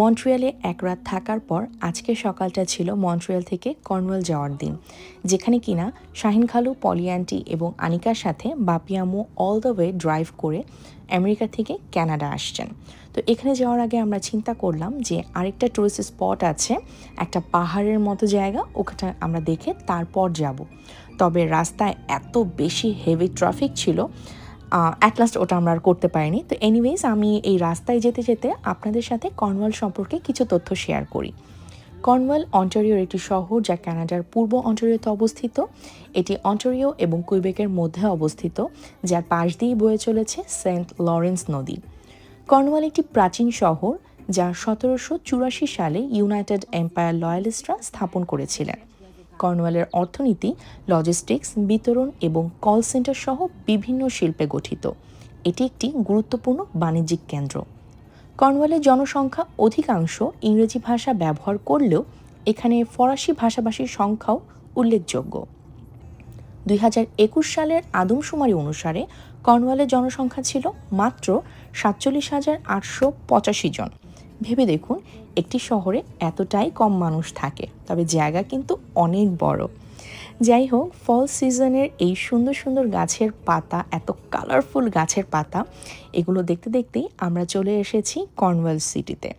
মন্ট্রিয়ালে এক রাত থাকার পর আজকের সকালটা ছিল মন্ট্রিয়াল থেকে কর্নওয়াল যাওয়ার দিন, যেখানে কিনা শাহিন খালু পলিয়ান্টি এবং আনিকার সাথে বাপিয়ামু অল দ্য ওয়ে ড্রাইভ করে আমেরিকা থেকে কানাডা আসছেন। তো এখানে যাওয়ার আগে আমরা চিন্তা করলাম যে আরেকটা টুরিস্ট স্পট আছে, একটা পাহাড়ের মতো জায়গা ওখানে আমরা দেখে তারপর যাব। তবে রাস্তায় এত বেশি হেভি ট্রাফিক ছিল অ্যাট লাস্ট ওটা আমরা আর করতে পারিনি। তো এনিওয়েজ আমি এই রাস্তায় যেতে যেতে আপনাদের সাথে কর্নওয়াল সম্পর্কে কিছু তথ্য শেয়ার করি। কর্নওয়াল অন্টারিওর একটি শহর যা কানাডার পূর্ব অন্টারিওতে অবস্থিত। এটি অন্টারিও এবং কুইবেকের মধ্যে অবস্থিত, যার পাশ দিয়েই বয়ে চলেছে সেন্ট লরেন্স নদী। কর্নওয়াল একটি প্রাচীন শহর, যা সতেরোশো চুরাশি সালে ইউনাইটেড এম্পায়ার লয়ালিস্টরা স্থাপন করেছিলেন। কর্নওয়ালের অর্থনীতি, লজিস্টিক্স, বিতরণ এবং কল সেন্টার সহ বিভিন্ন শিল্পে গঠিত। এটি একটি গুরুত্বপূর্ণ বাণিজ্যিক কেন্দ্র। কর্নওয়ালের জনসংখ্যা অধিকাংশ ইংরেজি ভাষা ব্যবহার করলেও এখানে ফরাসি ভাষাভাষীর সংখ্যাও উল্লেখযোগ্য। দুই হাজার একুশ সালের আদমশুমারি অনুসারে কর্নওয়ালের জনসংখ্যা ছিল মাত্র সাতচল্লিশ হাজার আটশো পঁচাশি জন। ভেবে দেখুন, একটি শহরে এতটাই কম মানুষ থাকে, তবে জায়গা কিন্তু অনেক বড়। যাই হোক ফল সিজনের এই সুন্দর সুন্দর গাছের পাতা, এত কালারফুল গাছের পাতা, এগুলো দেখতে দেখতেই আমরা চলে এসেছি কর্নওয়াল সিটিতে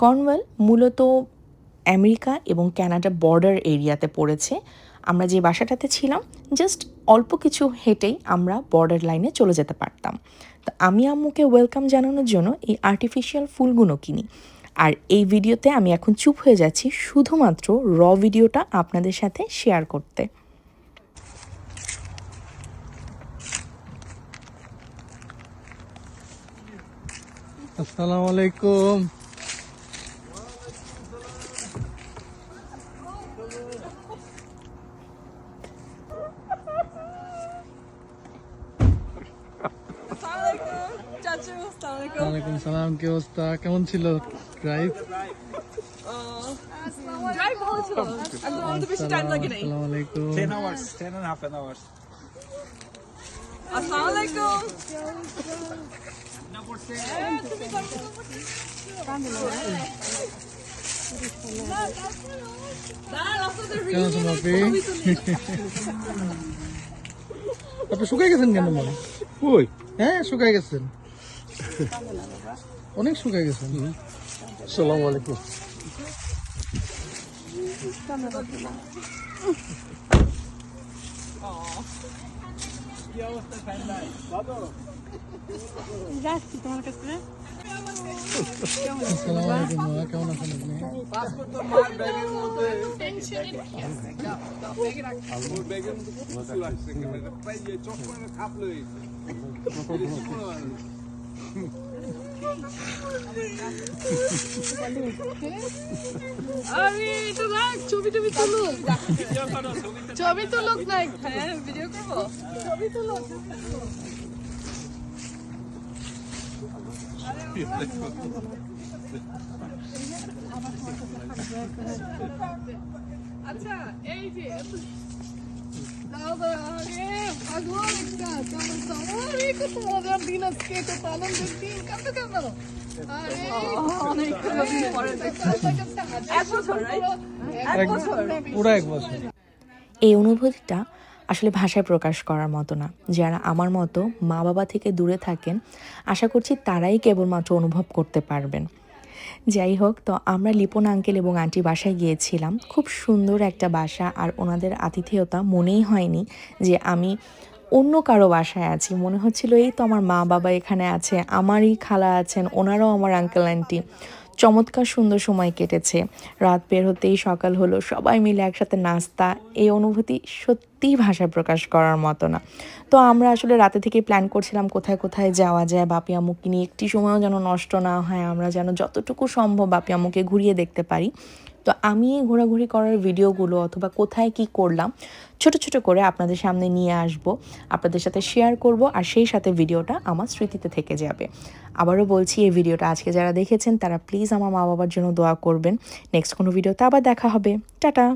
কর্নওয়াল মূলত আমেরিকা এবং ক্যানাডা বর্ডার এরিয়াতে পড়েছে। আমরা যে বাসাটাতে ছিলাম জাস্ট অল্প কিছু হেঁটেই আমরা বর্ডার লাইনে চলে যেতে পারতাম। তো আমি আম্মুকে ওয়েলকাম জানানোর জন্য এই আর্টিফিশিয়াল ফুলগুলো কিনি। আর এই ভিডিওতে আমি এখন চুপ হয়ে যাচ্ছি শুধুমাত্র র ভিডিওটা আপনাদের সাথে শেয়ার করতে। আসসালামু আলাইকুম। ওয়ালাইকুম সালাম কি অবস্থা? কেমন ছিল ড্রাইভ ড্রাইভ ভালো ছিল। একদম অত বেশি টাইম লাগে নাই। আসসালামু আলাইকুম। 10 hours, 10 and a half an hours. আসসালামু আলাইকুম। কেমন আছেন আপনি? আপনি শুকাই গেছেন কেন মনে? ওই হ্যাঁ শুকাই গেছেন। অনেক শুকাই গেছেন আসসালামু আলাইকুম। আসসালামু আলাইকুম মামা কেমন আছেন আপনি? আরে তো ছবি টবি তুলুক। ছবি তুলুক না হ্যাঁ ভিডিও করব। ছবি তুলুক। আচ্ছা এই যে দাও দাও ভগবান একটা কত মজার দিন আজকে আনন্দের দিন। এই অনুভূতিটা আসলে ভাষায় প্রকাশ করার মতো না। যারা আমার মতো মা বাবা থেকে দূরে থাকেন আশা করছি তারাই কেবলমাত্র অনুভব করতে পারবেন। যাই হোক তো আমরা লিপন আঙ্কেল এবং আন্টি বাসায় গিয়েছিলাম। খুব সুন্দর একটা বাসা আর ওনাদের আতিথেয়তা মনেই হয়নি যে আমি অন্য কারও বাসায় আছি। মনে হচ্ছিল এই তো আমার মা বাবা এখানে আছে, আমারই খালা আছেন, ওনারাও আমার আঙ্কেল আন্টি চমৎকার সুন্দর সময় কেটেছে। রাত বের হতেই সকাল হলো, সবাই মিলে একসাথে নাস্তা, এই অনুভূতি সত্যিই ভাষায় প্রকাশ করার মতো না। তো আমরা আসলে রাতে থেকে প্ল্যান করছিলাম কোথায় কোথায় যাওয়া যায়, বাপি আম্মুকে নিয়ে একটি সময়ও যেন নষ্ট না হয়, আমরা যেন যতটুকু সম্ভব বাপি আম্মুকে ঘুরিয়ে দেখতে পারি। তো আমি এই ঘোরাঘুরি করার ভিডিওগুলো অথবা কোথায় কি করলাম, ছোট ছোট করে আপনাদের সামনে নিয়ে আসব, আপনাদের সাথে শেয়ার করব আর সেই সাথে ভিডিওটা আমার স্মৃতিতে থেকে যাবে। আবারও বলছি, এই ভিডিওটা আজকে যারা দেখেছেন তারা প্লিজ আমার মা বাবার জন্য দোয়া করবেন। নেক্সট কোনো ভিডিওতে আবার দেখা হবে। টাটা!